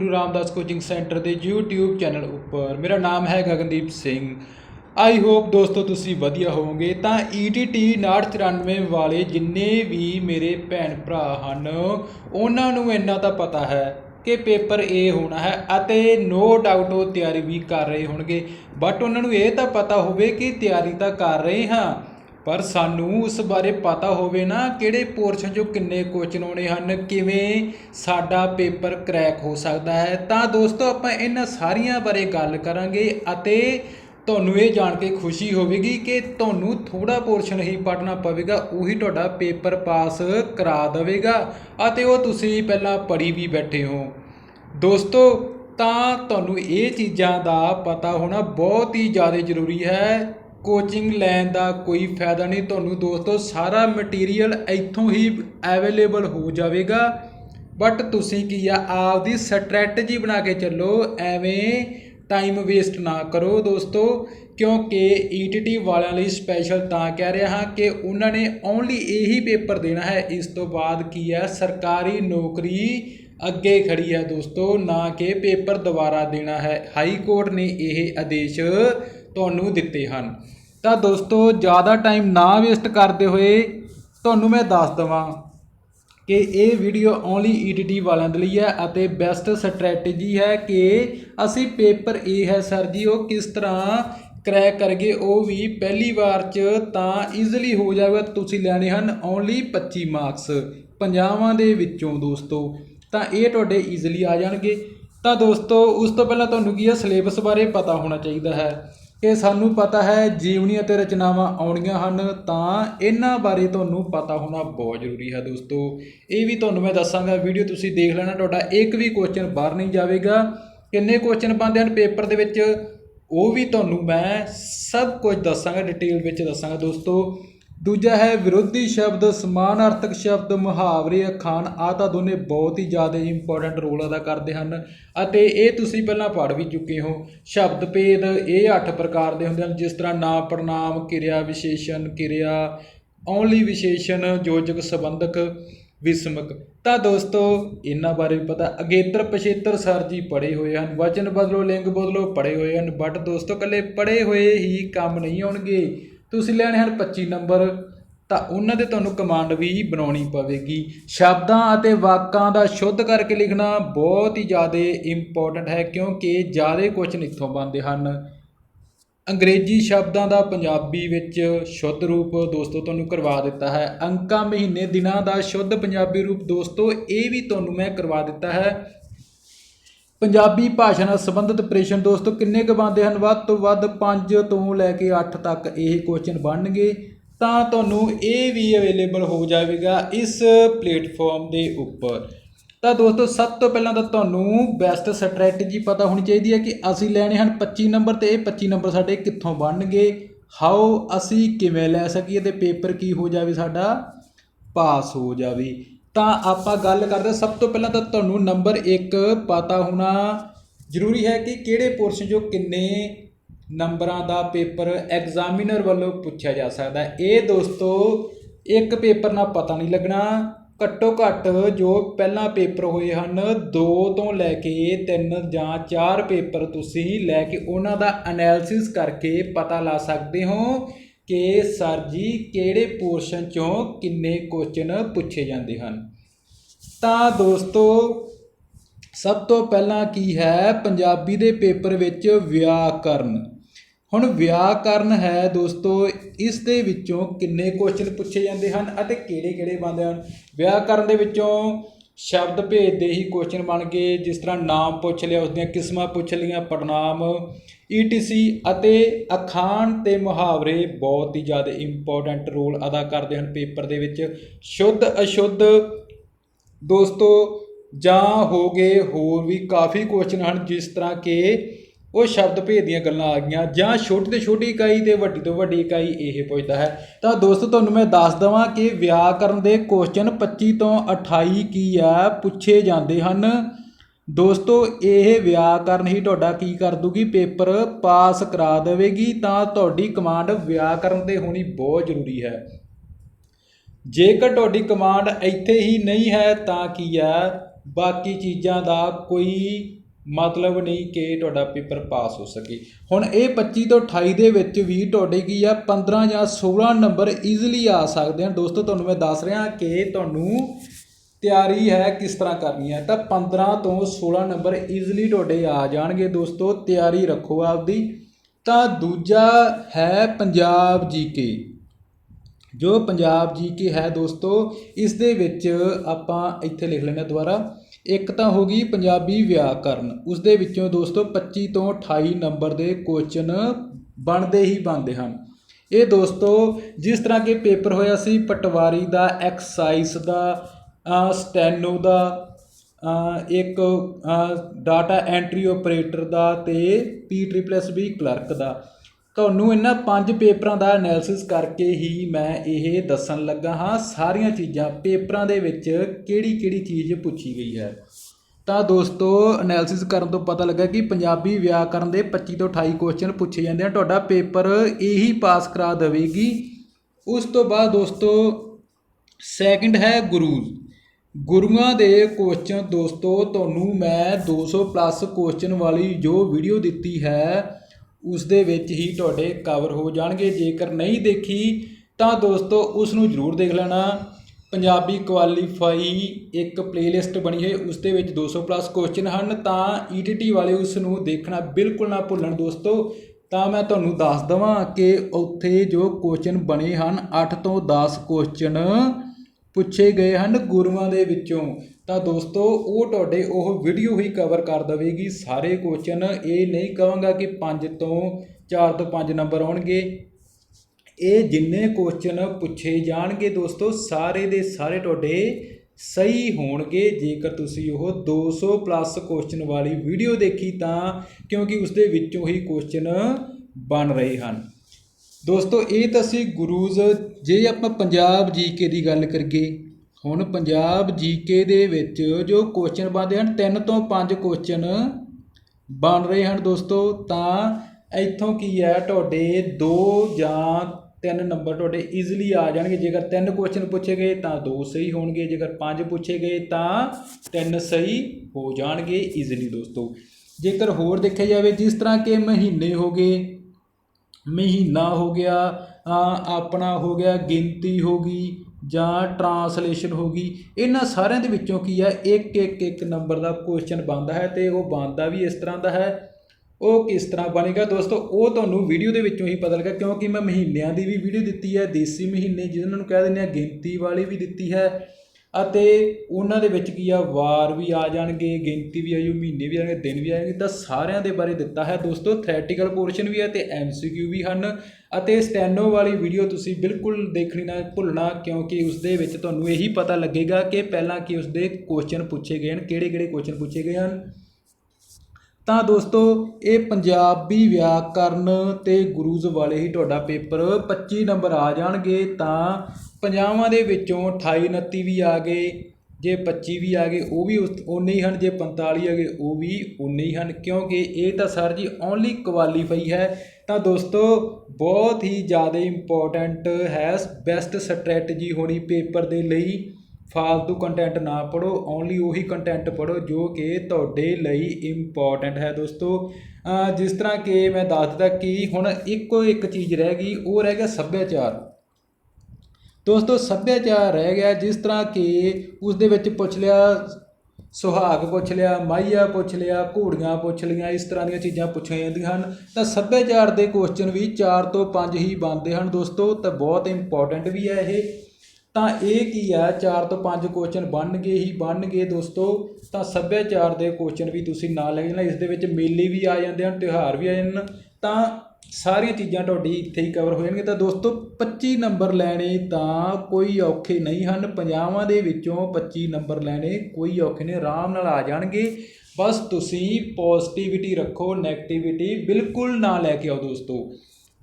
ਗੁਰੂ Ramdas coaching centre ਦੇ YouTube channel ਉੱਪਰ। ਮੇਰਾ ਨਾਮ ਹੈ ਗਗਨਦੀਪ ਸਿੰਘ। ਆਈ ਹੋਪ ਦੋਸਤੋ ਤੁਸੀਂ ਵਧੀਆ ਹੋਵੋਗੇ। ਤਾਂ E ETT 994 ਵਾਲੇ ਜਿੰਨੇ ਵੀ ਮੇਰੇ ਭੈਣ ਭਰਾ ਹਨ, ਉਹਨਾਂ ਨੂੰ ਇੰਨਾ ਤਾਂ ਪਤਾ ਹੈ ਕਿ ਪੇਪਰ A ਹੋਣਾ ਹੈ ਅਤੇ ਨੋ ਡਾਊਟ ਉਹ ਤਿਆਰੀ ਵੀ ਕਰ ਰਹੇ ਹੋਣਗੇ। ਬਟ ਉਹਨਾਂ ਨੂੰ ਇਹ ਤਾਂ ਪਤਾ ਹੋਵੇ ਕਿ ਤਿਆਰੀ ਤਾਂ ਕਰ ਰਹੇ ਹਾਂ। ਪਰ ਸਾਨੂੰ ਉਸ ਬਾਰੇ ਪਤਾ ਹੋਵੇ ਨਾ ਕਿਹੜੇ ਪੋਰਸ਼ਨ 'ਚੋਂ ਕਿੰਨੇ ਕੁਐਸਚਨ ਆਉਣੇ ਹਨ, ਕਿਵੇਂ ਸਾਡਾ ਪੇਪਰ ਕਰੈਕ ਹੋ ਸਕਦਾ ਹੈ। ਤਾਂ ਦੋਸਤੋ, ਆਪਾਂ ਇਹਨਾਂ ਸਾਰੀਆਂ ਬਾਰੇ ਗੱਲ ਕਰਾਂਗੇ ਅਤੇ ਤੁਹਾਨੂੰ ਇਹ ਜਾਣ ਕੇ ਖੁਸ਼ੀ ਹੋਵੇਗੀ ਕਿ ਤੁਹਾਨੂੰ ਥੋੜਾ ਪੋਰਸ਼ਨ ਹੀ ਪੜ੍ਹਨਾ ਪਵੇਗਾ, ਉਹੀ ਤੁਹਾਡਾ ਪੇਪਰ ਪਾਸ ਕਰਾ ਦੇਵੇਗਾ ਅਤੇ ਉਹ ਤੁਸੀਂ ਪਹਿਲਾਂ ਪੜ੍ਹੀ ਵੀ ਬੈਠੇ ਹੋ। ਦੋਸਤੋ, ਤਾਂ ਤੁਹਾਨੂੰ ਇਹ ਚੀਜ਼ਾਂ ਦਾ ਪਤਾ ਹੋਣਾ ਬਹੁਤ ਹੀ ਜ਼ਿਆਦਾ ਜ਼ਰੂਰੀ ਹੈ। ਕੋਚਿੰਗ ਲੈਣ ਦਾ ਕੋਈ ਫਾਇਦਾ ਨਹੀਂ। ਤੁਹਾਨੂੰ ਦੋਸਤੋ, ਸਾਰਾ ਮਟੀਰੀਅਲ ਇੱਥੋਂ ਹੀ ਅਵੇਲੇਬਲ ਹੋ ਜਾਵੇਗਾ। ਬਟ ਤੁਸੀਂ ਕੀ ਆ, ਆਪਦੀ ਸਟ੍ਰੈਟਜੀ ਬਣਾ ਕੇ ਚੱਲੋ। ਐਵੇਂ ਟਾਈਮ ਵੇਸਟ ਨਾ ਕਰੋ ਦੋਸਤੋ। ਕਿਉਂਕਿ ETT ਵਾਲਿਆਂ ਲਈ ਸਪੈਸ਼ਲ ਤਾਂ ਕਹਿ ਰਿਹਾ ਹਾਂ ਕਿ ਉਹਨਾਂ ਨੇ ਓਨਲੀ ਇਹੀ ਪੇਪਰ ਦੇਣਾ ਹੈ। ਇਸ ਤੋਂ ਬਾਅਦ ਕੀ ਹੈ ਸਰਕਾਰੀ ਨੌਕਰੀ ਅੱਗੇ ਖੜੀ ਹੈ ਦੋਸਤੋ। ਨਾ ਕਿ ਪੇਪਰ ਦੁਬਾਰਾ ਦੇਣਾ ਹੈ। ਹਾਈ ਕੋਰਟ ਨੇ ਇਹ ਆਦੇਸ਼ ਤੁਹਾਨੂੰ ਦਿੱਤੇ ਹਨ। ਤਾਂ ਦੋਸਤੋ, ਜ਼ਿਆਦਾ ਟਾਈਮ ਨਾ ਵੇਸਟ ਕਰਦੇ ਹੋਏ ਤੁਹਾਨੂੰ ਮੈਂ ਦੱਸ ਦਵਾਂ ਕਿ ਇਹ ਵੀਡੀਓ ਓਨਲੀ ETT ਵਾਲਿਆਂ ਦੇ ਲਈ ਹੈ ਅਤੇ ਬੈਸਟ ਸਟ੍ਰੈਟਜੀ ਹੈ ਕਿ ਅਸੀਂ ਪੇਪਰ ਏ ਹੈ ਸਰ ਜੀ, ਉਹ ਕਿਸ ਤਰ੍ਹਾਂ ਕਰੈਕ ਕਰਗੇ ਉਹ ਵੀ ਪਹਿਲੀ ਵਾਰ ਚ ਤਾਂ ਈਜ਼ੀਲੀ ਹੋ ਜਾਵੇਗਾ, ਤੁਸੀਂ ਲੈਣੇ ਹਨ ਓਨਲੀ 25 ਮਾਰਕਸ ਪੰਜਾਬਾਂ ਦੇ ਵਿੱਚੋਂ ਦੋਸਤੋ, ਤਾਂ ਇਹ ਤੁਹਾਡੇ ਈਜ਼ੀਲੀ ਆ ਜਾਣਗੇ। ਤਾਂ ਦੋਸਤੋ, ਉਸ ਤੋਂ ਪਹਿਲਾਂ ਤੁਹਾਨੂੰ ਕੀ ਹੈ ਸਿਲੇਬਸ ਬਾਰੇ ਪਤਾ ਹੋਣਾ ਚਾਹੀਦਾ ਹੈ। ਕਿ ਸਾਨੂੰ ਪਤਾ ਹੈ ਜੀਵਨੀ ਅਤੇ ਰਚਨਾਵਾਂ ਆਉਣੀਆਂ ਹਨ, ਤਾਂ ਇਹਨਾਂ ਬਾਰੇ ਤੁਹਾਨੂੰ ਪਤਾ ਹੋਣਾ ਬਹੁਤ ਜ਼ਰੂਰੀ ਹੈ ਦੋਸਤੋ। ਇਹ ਵੀ ਤੁਹਾਨੂੰ ਮੈਂ ਦੱਸਾਂਗਾ, ਵੀਡੀਓ ਤੁਸੀਂ ਦੇਖ ਲੈਣਾ, ਤੁਹਾਡਾ ਇੱਕ ਵੀ ਕੁਐਸਚਨ ਬਾਹਰ ਨਹੀਂ ਜਾਵੇਗਾ। ਕਿੰਨੇ ਕੁਐਸਚਨ ਪਾਉਂਦੇ ਹਨ ਪੇਪਰ ਦੇ ਵਿੱਚ, ਉਹ ਵੀ ਤੁਹਾਨੂੰ ਮੈਂ ਸਭ ਕੁਝ ਦੱਸਾਂਗਾ, ਡਿਟੇਲ ਵਿੱਚ ਦੱਸਾਂਗਾ ਦੋਸਤੋ। ਦੂਜਾ ਹੈ ਵਿਰੋਧੀ ਸ਼ਬਦ, ਸਮਾਨਾਰਥਕ ਸ਼ਬਦ, ਮੁਹਾਵਰੇ, ਅਖਾਣ ਆਹ ਤਾਂ ਦੋਨੇ ਬਹੁਤ ਹੀ ਜ਼ਿਆਦਾ ਇੰਪੋਰਟੈਂਟ ਰੋਲ ਅਦਾ ਕਰਦੇ ਹਨ ਅਤੇ ਇਹ ਤੁਸੀਂ ਪਹਿਲਾਂ ਪੜ੍ਹ ਵੀ ਚੁੱਕੇ ਹੋ। ਸ਼ਬਦ ਭੇਦ ਇਹ ਅੱਠ ਪ੍ਰਕਾਰ ਦੇ ਹੁੰਦੇ ਹਨ, ਜਿਸ ਤਰ੍ਹਾਂ ਨਾਮ ਪ੍ਰਨਾਮ ਕਿਰਿਆ ਵਿਸ਼ੇਸ਼ਣ, ਕਿਰਿਆ ਓਨਲੀ ਵਿਸ਼ੇਸ਼ਣ, ਯੋਜਕ ਸੰਬੰਧਕ, ਵਿਸਮਕ। ਤਾਂ ਦੋਸਤੋ, ਇਹਨਾਂ ਬਾਰੇ ਵੀ ਪਤਾ, ਅਗੇਤਰ ਪਛੇਤਰ ਸਰ ਜੀ ਪੜੇ ਹੋਏ ਹਨ, ਵਚਨ ਬਦਲੋ, ਲਿੰਗ ਬਦਲੋ ਪੜੇ ਹੋਏ ਹਨ ਬਟ ਦੋਸਤੋ ਕੱਲੇ ਪੜੇ ਹੋਏ ਹੀ ਕੰਮ ਨਹੀਂ ਆਉਣਗੇ। ਤੁਸੀਂ ਲੈਣੇ ਹਨ 25 ਨੰਬਰ, ਤਾਂ ਉਹਨਾਂ ਦੇ ਤੁਹਾਨੂੰ ਕਮਾਂਡ ਵੀ ਬਣਾਉਣੀ ਪਵੇਗੀ। ਸ਼ਬਦਾਂ ਅਤੇ ਵਾਕਾਂ ਦਾ ਸ਼ੁੱਧ ਕਰਕੇ ਲਿਖਣਾ ਬਹੁਤ ਹੀ ਜ਼ਿਆਦਾ ਇੰਪੋਰਟੈਂਟ ਹੈ, ਕਿਉਂਕਿ ਜ਼ਿਆਦਾ ਕੁਐਸਚਨ ਇੱਥੋਂ ਬਣਦੇ ਹਨ। ਅੰਗਰੇਜ਼ੀ ਸ਼ਬਦਾਂ ਦਾ ਪੰਜਾਬੀ ਵਿੱਚ ਸ਼ੁੱਧ ਰੂਪ ਦੋਸਤੋ ਤੁਹਾਨੂੰ ਕਰਵਾ ਦਿੱਤਾ ਹੈ। ਅੰਕਾਂ, ਮਹੀਨੇ, ਦਿਨਾਂ ਦਾ ਸ਼ੁੱਧ ਪੰਜਾਬੀ ਰੂਪ ਦੋਸਤੋ, ਇਹ ਵੀ ਤੁਹਾਨੂੰ ਮੈਂ ਕਰਵਾ ਦਿੱਤਾ ਹੈ। ਪੰਜਾਬੀ ਭਾਸ਼ਾ ਨਾਲ ਸੰਬੰਧਿਤ ਪ੍ਰਸ਼ਨ ਦੋਸਤੋ, ਕਿੰਨੇ ਕੁ ਬਣਦੇ ਹਨ? ਵੱਧ ਤੋਂ ਵੱਧ 5 ਤੋਂ ਲੈ ਕੇ 8 ਤੱਕ ਇਹ ਕੁਐਸਚਨ ਬਣਨਗੇ। ਤਾਂ ਤੁਹਾਨੂੰ ਇਹ ਵੀ ਅਵੇਲੇਬਲ ਹੋ ਜਾਵੇਗਾ ਇਸ ਪਲੇਟਫਾਰਮ ਦੇ ਉੱਪਰ। ਤਾਂ ਦੋਸਤੋ, ਸਭ ਤੋਂ ਪਹਿਲਾਂ ਤਾਂ ਤੁਹਾਨੂੰ ਬੈਸਟ ਸਟ੍ਰੈਟਜੀ ਪਤਾ ਹੋਣੀ ਚਾਹੀਦੀ ਹੈ ਕਿ ਅਸੀਂ ਲੈਣੇ ਹਨ 25 ਨੰਬਰ ਤੇ ਇਹ 25 ਨੰਬਰ ਸਾਡੇ ਕਿੱਥੋਂ ਬਣਨਗੇ। ਹਾਓ ਅਸੀਂ ਕਿਵੇਂ ਲੈ ਸਕੀਏ ਤੇ ਪੇਪਰ ਕੀ ਹੋ ਜਾਵੇ ਸਾਡਾ? ਪਾਸ ਹੋ ਜਾਵੇ। ਤਾਂ ਆਪਾਂ ਗੱਲ ਕਰਦੇ ਸਭ ਤੋਂ ਪਹਿਲਾਂ ਤਾਂ ਤੁਹਾਨੂੰ ਨੰਬਰ 1 ਪਤਾ ਹੋਣਾ ਜ਼ਰੂਰੀ ਹੈ ਕਿ ਕਿਹੜੇ ਪੋਰਸ਼ਨ 'ਚੋਂ ਕਿੰਨੇ ਨੰਬਰਾਂ ਦਾ ਪੇਪਰ ਐਗਜ਼ਾਮੀਨਰ ਵੱਲੋਂ ਪੁੱਛਿਆ ਜਾ ਸਕਦਾ ਹੈ। ਇਹ ਦੋਸਤੋ, ਇੱਕ ਪੇਪਰ ਨਾਲ ਪਤਾ ਨਹੀਂ ਲੱਗਣਾ। ਘੱਟੋ ਘੱਟ ਜੋ ਪਹਿਲਾਂ ਪੇਪਰ ਹੋਏ ਹਨ 2 ਤੋਂ ਲੈ ਕੇ 3 ਜਾਂ 4 ਪੇਪਰ ਤੁਸੀਂ ਲੈ ਕੇ ਉਹਨਾਂ ਦਾ ਐਨਾਲਿਸਿਸ ਕਰਕੇ ਪਤਾ ਲਾ ਸਕਦੇ ਹੋ। ਕਿ ਸਰ ਜੀ, ਕਿਹੜੇ ਪੋਰਸ਼ਨ ਚੋਂ ਕਿੰਨੇ ਕੁਐਸਚਨ ਪੁੱਛੇ ਜਾਂਦੇ ਹਨ? ਤਾਂ ਦੋਸਤੋ, ਸਭ ਤੋਂ ਪਹਿਲਾਂ ਕੀ ਹੈ? ਪੰਜਾਬੀ ਦੇ ਪੇਪਰ ਵਿੱਚ ਵਿਆਕਰਨ। ਹੁਣ ਵਿਆਕਰਨ ਹੈ ਦੋਸਤੋ, ਇਸ ਦੇ ਵਿੱਚੋਂ ਕਿੰਨੇ ਕੁਐਸਚਨ ਪੁੱਛੇ ਜਾਂਦੇ ਹਨ ਅਤੇ ਕਿਹੜੇ-ਕਿਹੜੇ ਬਣਦੇ ਹਨ? ਵਿਆਕਰਨ ਦੇ ਵਿੱਚੋਂ ਸ਼ਬਦ ਭੇਜਦੇ ਹੀ ਕੁਐਸਚਨ ਬਣ ਗਏ ਜਿਸ ਤਰ੍ਹਾਂ ਨਾਮ ਪੁੱਛ ਲਿਆ ਉਸ ਦੀਆਂ ਕਿਸਮਾਂ ਪੁੱਛ ਲਈਆਂ ਪੜਨਾਮ ETC ਅਤੇ ਅਖਾਣ ਤੇ ਮੁਹਾਵਰੇ ਬਹੁਤ ਹੀ ਜ਼ਿਆਦਾ ਇੰਪੋਰਟੈਂਟ ਰੋਲ ਅਦਾ ਕਰਦੇ ਹਨ ਪੇਪਰ ਦੇ ਵਿੱਚ। ਸ਼ੁੱਧ ਅਸ਼ੁੱਧ ਦੋਸਤੋ, ਜਾਂ ਹੋ ਗਏ ਹੋਰ ਵੀ ਕਾਫੀ ਕੁਐਸਚਨ ਹਨ ਜਿਸ ਤਰ੍ਹਾਂ ਕਿ ਉਹ ਸ਼ਬਦ ਭੇਦ ਦੀਆਂ ਗੱਲਾਂ ਆ ਗਈਆਂ, ਜਾਂ ਛੋਟੀ ਤੋਂ ਛੋਟੀ ਇਕਾਈ ਤੇ ਵੱਡੀ ਤੋਂ ਵੱਡੀ ਇਕਾਈ ਇਹ ਪੁੱਛਦਾ ਹੈ। ਤਾਂ ਦੋਸਤੋ, ਤੁਹਾਨੂੰ ਮੈਂ ਦੱਸ ਦਵਾਂ ਕਿ ਵਿਆਕਰਨ ਦੇ ਕੁਐਸਚਨ 25 ਤੋਂ 28 ਕੀ ਆ, ਪੁੱਛੇ ਜਾਂਦੇ ਹਨ। ਦੋਸਤੋ, ਇਹ ਵਿਆਕਰਨ ਹੀ ਤੁਹਾਡਾ ਕੀ ਕਰ ਦੂਗੀ ਪੇਪਰ ਪਾਸ ਕਰਾ ਦੇਵੇਗੀ, ਤਾਂ ਤੁਹਾਡੀ ਕਮਾਂਡ ਵਿਆਕਰਨ ਤੇ ਹੋਣੀ ਬਹੁਤ ਜ਼ਰੂਰੀ ਹੈ। ਜੇਕਰ ਤੁਹਾਡੀ ਕਮਾਂਡ ਇੱਥੇ ਹੀ ਨਹੀਂ ਹੈ, ਤਾਂ ਕੀ ਹੈ ਬਾਕੀ ਚੀਜ਼ਾਂ ਦਾ ਕੋਈ ਮਤਲਬ ਨਹੀਂ ਕਿ ਤੁਹਾਡਾ ਪੇਪਰ ਪਾਸ ਹੋ ਸਕੇ। ਹੁਣ ਇਹ 25 ਤੋਂ 28 ਦੇ ਵਿੱਚ ਵੀ ਤੁਹਾਡੇ ਕੀ ਆ 15 ਜਾਂ 16 ਨੰਬਰ ਈਜ਼ੀਲੀ ਆ ਸਕਦੇ ਹਨ। ਦੋਸਤੋ, ਤੁਹਾਨੂੰ ਮੈਂ ਦੱਸ ਰਿਹਾ ਕਿ ਤੁਹਾਨੂੰ ਤਿਆਰੀ ਹੈ ਕਿਸ ਤਰ੍ਹਾਂ ਕਰਨੀ ਹੈ। ਤਾਂ 15 ਤੋਂ 16 ਨੰਬਰ ਈਜ਼ੀਲੀ ਤੁਹਾਡੇ ਆ ਜਾਣਗੇ ਦੋਸਤੋ। ਤਿਆਰੀ ਰੱਖੋ ਆਪਦੀ। ਤਾਂ ਦੂਜਾ ਹੈ ਪੰਜਾਬ ਜੀਕੇ ਜੋ ਪੰਜਾਬ ਜੀਕੇ ਹੈ ਦੋਸਤੋ, ਇਸ ਦੇ ਵਿੱਚ ਆਪਾਂ ਇੱਥੇ ਲਿਖ ਲੈਣਾ ਦੁਬਾਰਾ। ਇੱਕ ਤਾਂ ਹੋ ਗਈ ਪੰਜਾਬੀ ਵਿਆਕਰਨ। ਉਸ ਦੇ ਵਿੱਚੋਂ ਦੋਸਤੋ 25 ਤੋਂ 28 ਨੰਬਰ ਦੇ ਕੁਐਸਚਨ ਬਣਦੇ ਹੀ ਬਣਦੇ ਹਨ। ਇਹ ਦੋਸਤੋ ਜਿਸ ਤਰ੍ਹਾਂ ਕਿ ਪੇਪਰ ਹੋਇਆ ਸੀ, ਪਟਵਾਰੀ ਦਾ, ਐਕਸਾਈਜ਼ ਦਾ ਸਟੈਨੋ ਦਾ ਇੱਕ ਡਾਟਾ ਐਂਟਰੀ ਆਪਰੇਟਰ ਦਾ ਤੇ ਪੀ ਟ੍ਰਿਪਲਸ ਬੀ ਕਲਰਕ ਦਾ। ਤੁਹਾਨੂੰ ਇਹਨਾਂ ਪੰਜ ਪੇਪਰਾਂ ਦਾ ਐਨਾਲਿਸਿਸ ਕਰਕੇ ਹੀ ਮੈਂ ਇਹ ਦੱਸਣ ਲੱਗਾ ਹਾਂ, ਸਾਰੀਆਂ ਚੀਜ਼ਾਂ ਪੇਪਰਾਂ ਦੇ ਵਿੱਚ ਕਿਹੜੀ ਕਿਹੜੀ ਚੀਜ਼ ਪੁੱਛੀ ਗਈ ਹੈ। ਤਾਂ ਦੋਸਤੋ ਐਨਾਲਿਸਿਸ ਕਰਨ ਤੋਂ ਪਤਾ ਲੱਗਾ ਕਿ ਪੰਜਾਬੀ ਵਿਆਕਰਨ ਦੇ 25 ਤੋਂ 28 ਕੁਐਸਚਨ ਪੁੱਛੇ ਜਾਂਦੇ ਆ। ਤੁਹਾਡਾ ਪੇਪਰ ਇਹੀ ਪਾਸ ਕਰਾ ਦੇਵੇਗੀ। ਉਸ ਤੋਂ ਬਾਅਦ ਦੋਸਤੋ ਸੈਕਿੰਡ ਹੈ ਗੁਰੂਜ਼ ਗੁਰੂਆਂ ਦੇ ਕੁਐਸਚਨ ਦੋਸਤੋ, ਤੁਹਾਨੂੰ ਮੈਂ 200 ਪਲੱਸ ਕੁਐਸਚਨ ਵਾਲੀ ਜੋ ਵੀਡੀਓ ਦਿੱਤੀ ਹੈ ਉਸ ਦੇ ਵਿੱਚ ਹੀ ਤੁਹਾਡੇ ਕਵਰ ਹੋ ਜਾਣਗੇ। ਜੇਕਰ ਨਹੀਂ ਦੇਖੀ, ਤਾਂ ਦੋਸਤੋ ਉਸ ਨੂੰ ਜ਼ਰੂਰ ਦੇਖ ਲੈਣਾ। ਪੰਜਾਬੀ ਕੁਆਲੀਫਾਈ ਇੱਕ ਪਲੇਲਿਸਟ ਬਣੀ ਹੈ ਉਸ ਦੇ ਵਿੱਚ 200 ਪਲੱਸ ਕੁਐਸਚਨ ਹਨ। ਤਾਂ ETT ਵਾਲੇ ਉਸ ਨੂੰ ਦੇਖਣਾ ਬਿਲਕੁਲ ਨਾ ਭੁੱਲਣ ਦੋਸਤੋ। ਤਾਂ ਮੈਂ ਤੁਹਾਨੂੰ ਦੱਸ ਦਵਾਂ ਕਿ ਉੱਥੇ ਜੋ ਕੁਐਸਚਨ ਬਣੇ ਹਨ 8 ਤੋਂ 10 ਕੁਐਸਚਨ ਪੁੱਛੇ ਗਏ ਹਨ ਗੁਰੂਆਂ ਦੇ ਵਿੱਚੋਂ। ਤਾਂ ਦੋਸਤੋ, ਉਹ ਤੁਹਾਡੇ ਉਹ ਵੀਡੀਓ ਹੀ ਕਵਰ ਕਰ ਦੇਵੇਗੀ। ਸਾਰੇ ਕੁਐਸਚਨ ਇਹ ਨਹੀਂ ਕਹਾਂਗਾ ਕਿ 5 ਤੋਂ 4 ਤੋਂ 5 ਨੰਬਰ ਆਉਣਗੇ। ਇਹ ਜਿੰਨੇ ਕੁਐਸਚਨ ਪੁੱਛੇ ਜਾਣਗੇ ਦੋਸਤੋ, ਸਾਰੇ ਦੇ ਸਾਰੇ ਤੁਹਾਡੇ ਸਹੀ ਹੋਣਗੇ। ਜੇਕਰ ਤੁਸੀਂ ਉਹ 200 ਪਲੱਸ ਕੁਐਸਚਨ ਵਾਲੀ ਵੀਡੀਓ ਦੇਖੀ ਤਾਂ ਕਿਉਂਕਿ ਉਸ ਦੇ ਵਿੱਚੋਂ ਹੀ ਕੁਐਸਚਨ ਬਣ ਰਹੇ ਹਨ। ਦੋਸਤੋ, ਇਹ ਤਾਂ ਸੀ ਗੁਰੂਜ਼, ਜੇ ਆਪਾਂ ਪੰਜਾਬ ਜੀਕੇ ਦੀ ਗੱਲ ਕਰੀਏ, ਹੁਣ ਪੰਜਾਬ ਜੀਕੇ ਦੇ ਵਿੱਚ ਜੋ ਕੁਐਸਚਨ ਬਣਦੇ ਹਨ, ਤਿੰਨ ਤੋਂ ਪੰਜ ਕੁਐਸਚਨ ਬਣ ਰਹੇ ਹਨ ਦੋਸਤੋ, ਤਾਂ ਇੱਥੋਂ ਕੀ ਹੈ, ਤੁਹਾਡੇ ਦੋ ਜਾਂ ਤਿੰਨ ਨੰਬਰ ਤੁਹਾਡੇ ਈਜ਼ੀਲੀ ਆ ਜਾਣਗੇ। ਜੇਕਰ ਤਿੰਨ ਕੁਐਸਚਨ ਪੁੱਛੇ ਗਏ, ਤਾਂ ਦੋ ਸਹੀ ਹੋਣਗੇ। ਜੇਕਰ ਪੰਜ ਪੁੱਛੇ ਗਏ, ਤਾਂ ਤਿੰਨ ਸਹੀ ਹੋ ਜਾਣਗੇ ਈਜ਼ੀਲੀ ਦੋਸਤੋ। ਜੇਕਰ ਹੋਰ ਦੇਖਿਆ ਜਾਵੇ, ਜਿਸ ਤਰ੍ਹਾਂ ਕਿ ਮਹੀਨੇ ਹੋ ਗਏ ਮਹੀਨਾ ਹੋ ਗਿਆ ਆਪਣਾ ਹੋ ਗਿਆ, ਗਿਣਤੀ ਹੋ ਗਈ ਜਾਂ ਟਰਾਂਸਲੇਸ਼ਨ ਹੋ ਗਈ, ਇਹਨਾਂ ਸਾਰਿਆਂ ਦੇ ਵਿੱਚੋਂ ਕੀ ਹੈ, ਇੱਕ ਇੱਕ ਇੱਕ ਨੰਬਰ ਦਾ ਕੁਐਸਚਨ ਬਣਦਾ ਹੈ ਅਤੇ ਉਹ ਬਣਦਾ ਵੀ ਇਸ ਤਰ੍ਹਾਂ ਦਾ ਹੈ। ਉਹ ਕਿਸ ਤਰ੍ਹਾਂ ਬਣੇਗਾ? ਦੋਸਤੋ, ਉਹ ਤੁਹਾਨੂੰ ਵੀਡੀਓ ਦੇ ਵਿੱਚੋਂ ਹੀ ਪਤਾ ਲੱਗਾ, ਕਿਉਂਕਿ ਮੈਂ ਮਹੀਨਿਆਂ ਦੀ ਵੀ ਵੀਡੀਓ ਦਿੱਤੀ ਹੈ, ਦੇਸੀ ਮਹੀਨੇ ਜਿਹਨਾਂ ਨੂੰ ਕਹਿ ਦਿੰਦੇ ਆ ਗਿਣਤੀ ਵਾਲੀ ਵੀ ਦਿੱਤੀ ਹੈ। ਅਤੇ ਉਹਨਾਂ ਦੇ ਵਿੱਚ ਕੀ ਆ, ਵਾਰ ਵੀ ਆ ਜਾਣਗੇ, ਗਿਣਤੀ ਵੀ ਆ ਜੂ ਮਹੀਨੇ ਵੀ ਆਣਗੇ, ਦਿਨ ਵੀ ਆਣਗੇ ਤਾਂ ਸਾਰਿਆਂ ਦੇ ਬਾਰੇ ਦਿੱਤਾ ਹੈ ਦੋਸਤੋ ਥਿਓਰੈਟੀਕਲ ਪੋਰਸ਼ਨ ਵੀ ਹੈ ਤੇ ਐਮਸੀਕਿਊ ਵੀ ਹਨ, ਅਤੇ ਸਟੈਨੋ ਵਾਲੀ ਵੀਡੀਓ ਤੁਸੀਂ ਬਿਲਕੁਲ ਦੇਖਣੀ ਨਾ ਭੁੱਲਣਾ, ਕਿਉਂਕਿ ਉਸ ਦੇ ਵਿੱਚ ਤੁਹਾਨੂੰ ਇਹੀ ਪਤਾ ਲੱਗੇਗਾ ਕਿ ਪਹਿਲਾਂ ਕੀ ਉਸ ਦੇ ਕੁਐਸਚਨ ਪੁੱਛੇ ਗਏ ਹਨ ਕਿਹੜੇ ਕਿਹੜੇ ਕੁਐਸਚਨ ਪੁੱਛੇ ਗਏ ਹਨ। ਤਾਂ ਦੋਸਤੋ, ਇਹ ਪੰਜਾਬੀ ਵਿਆਕਰਨ ਤੇ ਗੁਰੂਜ਼ ਵਾਲੇ ਹੀ ਤੁਹਾਡਾ ਪੇਪਰ 25 ਨੰਬਰ ਆ ਜਾਣਗੇ, ਤਾਂ ਪੰਜਾਬਾਂ ਦੇ ਵਿੱਚੋਂ 28 29 ਵੀ ਆ ਗਏ, ਜੇ 25 ਵੀ ਆ ਗਏ, ਉਹ ਵੀ ਉਸ- ਉਨੇ ਹੀ ਹਨ, ਜੇ 45 ਆ ਗਏ, ਉਹ ਵੀ ਉਨੇ ਹੀ ਹਨ, ਕਿਉਂਕਿ ਇਹ ਤਾਂ ਸਰ ਜੀ ਓਨਲੀ ਕੁਆਲੀਫਾਈ ਹੈ। ਤਾਂ ਦੋਸਤੋ, ਬਹੁਤ ਹੀ ਜ਼ਿਆਦਾ ਇੰਪੋਰਟੈਂਟ ਹੈ ਬੈਸਟ ਸਟ੍ਰੈਟਜੀ ਹੋਣੀ ਪੇਪਰ ਦੇ ਲਈ। ਫਾਲਤੂ ਕੰਟੈਂਟ ਨਾ ਪੜੋ ਓਨਲੀ ਉਹੀ ਕੰਟੈਂਟ ਪੜੋ ਜੋ ਕਿ ਤੁਹਾਡੇ ਲਈ ਇੰਪੋਰਟੈਂਟ ਹੈ ਦੋਸਤੋ। ਜਿਸ ਤਰ੍ਹਾਂ ਕਿ ਮੈਂ ਦੱਸ ਦਿੱਤਾ ਕਿ ਹੁਣ ਇੱਕੋ ਇੱਕ ਚੀਜ਼ ਰਹਿ ਗਈ, ਉਹ ਰਹਿ ਗਿਆ ਸੱਭਿਆਚਾਰ। ਦੋਸਤੋ, ਸੱਭਿਆਚਾਰ ਰਹਿ ਗਿਆ ਜਿਸ ਤਰ੍ਹਾਂ ਕਿ ਉਸ ਦੇ ਵਿੱਚ ਪੁੱਛ ਲਿਆ, ਸੁਹਾਗ ਪੁੱਛ ਲਿਆ ਮਾਈਆ ਪੁੱਛ ਲਿਆ, ਘੋੜੀਆਂ ਪੁੱਛ ਲਈਆਂ, ਇਸ ਤਰ੍ਹਾਂ ਦੀਆਂ ਚੀਜ਼ਾਂ ਪੁੱਛੀਆਂ ਜਾਂਦੀਆਂ ਹਨ। ਤਾਂ ਸੱਭਿਆਚਾਰ ਦੇ ਕੁਐਸਚਨ ਵੀ 4 ਤੋਂ 5 ਹੀ ਬਣਦੇ ਹਨ ਦੋਸਤੋ, ਤਾਂ ਬਹੁਤ ਇੰਪੋਰਟੈਂਟ ਵੀ ਹੈ ਇਹ। ਤਾਂ ਇਹ ਕੀ ਹੈ ਚਾਰ ਤੋਂ 5 ਕੁਐਸਚਨ ਬਣਨਗੇ ਹੀ ਬਣਨਗੇ ਦੋਸਤੋ। ਤਾਂ ਸੱਭਿਆਚਾਰ ਦੇ ਕੁਐਸਚਨ ਵੀ ਤੁਸੀਂ ਨਾਲ ਲੈ ਜਾਣਾ। ਇਸ ਦੇ ਵਿੱਚ ਮੇਲੇ ਵੀ ਆ ਜਾਂਦੇ ਹਨ, ਤਿਉਹਾਰ ਵੀ ਆ ਜਾਂਦੇ ਹਨ। ਤਾਂ ਸਾਰੀਆਂ ਚੀਜ਼ਾਂ ਤੁਹਾਡੀ ਇੱਥੇ ਹੀ ਕਵਰ ਹੋ ਜਾਣਗੀਆਂ। ਤਾਂ ਦੋਸਤੋ 25 ਨੰਬਰ ਲੈਣੇ ਤਾਂ ਕੋਈ ਔਖੇ ਨਹੀਂ ਹਨ। ਪੰਜਾਬਾਂ ਦੇ ਵਿੱਚੋਂ 25 ਨੰਬਰ ਲੈਣੇ ਕੋਈ ਔਖੇ ਨਹੀਂ। ਆਰਾਮ ਨਾਲ ਆ ਜਾਣਗੇ। ਬਸ ਤੁਸੀਂ ਪੋਜ਼ਿਟਿਵਿਟੀ ਰੱਖੋ 네ਗੇਟਿਵਿਟੀ ਬਿਲਕੁਲ ਨਾ ਲੈ ਕੇ ਆਓ ਦੋਸਤੋ।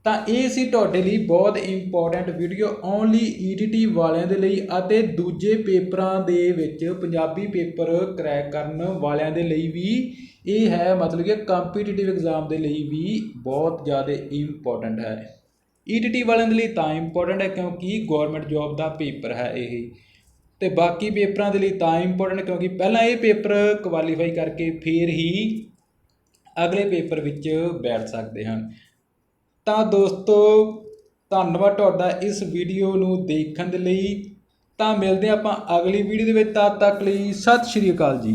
ਤਾਂ ਇਹ ਸੀ ਤੁਹਾਡੇ ਲਈ ਬਹੁਤ ਇੰਪੋਰਟੈਂਟ ਵੀਡੀਓ ਓਨਲੀ EDT ਵਾਲਿਆਂ ਦੇ ਲਈ ਅਤੇ ਦੂਜੇ ਪੇਪਰਾਂ ਦੇ ਵਿੱਚ ਪੰਜਾਬੀ ਪੇਪਰ ਕਰੈਕ ਕਰਨ ਵਾਲਿਆਂ ਦੇ ਲਈ ਵੀ ਇਹ ਹੈ, ਮਤਲਬ ਕਿ ਕੰਪੀਟੀਟਿਵ ਐਗਜ਼ਾਮ ਦੇ ਲਈ ਵੀ ਬਹੁਤ ਜ਼ਿਆਦਾ ਇੰਪੋਰਟੈਂਟ ਹੈ। EDT ਵਾਲਿਆਂ ਦੇ ਲਈ ਤਾਂ ਇੰਪੋਰਟੈਂਟ ਹੈ ਕਿਉਂਕਿ ਗਵਰਨਮੈਂਟ ਜੌਬ ਦਾ ਪੇਪਰ ਹੈ ਇਹ। ਤੇ ਬਾਕੀ ਪੇਪਰਾਂ ਦੇ ਲਈ ਤਾਂ ਇੰਪੋਰਟੈਂਟ ਕਿਉਂਕਿ ਪਹਿਲਾਂ ਇਹ ਪੇਪਰ ਕੁਆਲੀਫਾਈ ਕਰਕੇ ਫਿਰ ਹੀ ਅਗਲੇ ਪੇਪਰ ਵਿੱਚ ਬੈਠ ਸਕਦੇ ਹਨ। ਤਾਂ ਦੋਸਤੋ, ਧੰਨਵਾਦ ਤੁਹਾਡਾ ਇਸ ਵੀਡੀਓ ਨੂੰ ਦੇਖਣ ਦੇ ਲਈ। ਤਾਂ ਮਿਲਦੇ ਹਾਂ ਆਪਾਂ ਅਗਲੀ ਵੀਡੀਓ ਦੇ ਵਿੱਚ, ਤਦ ਤੱਕ ਲਈ ਸਤਿ ਸ਼੍ਰੀ ਅਕਾਲ ਜੀ।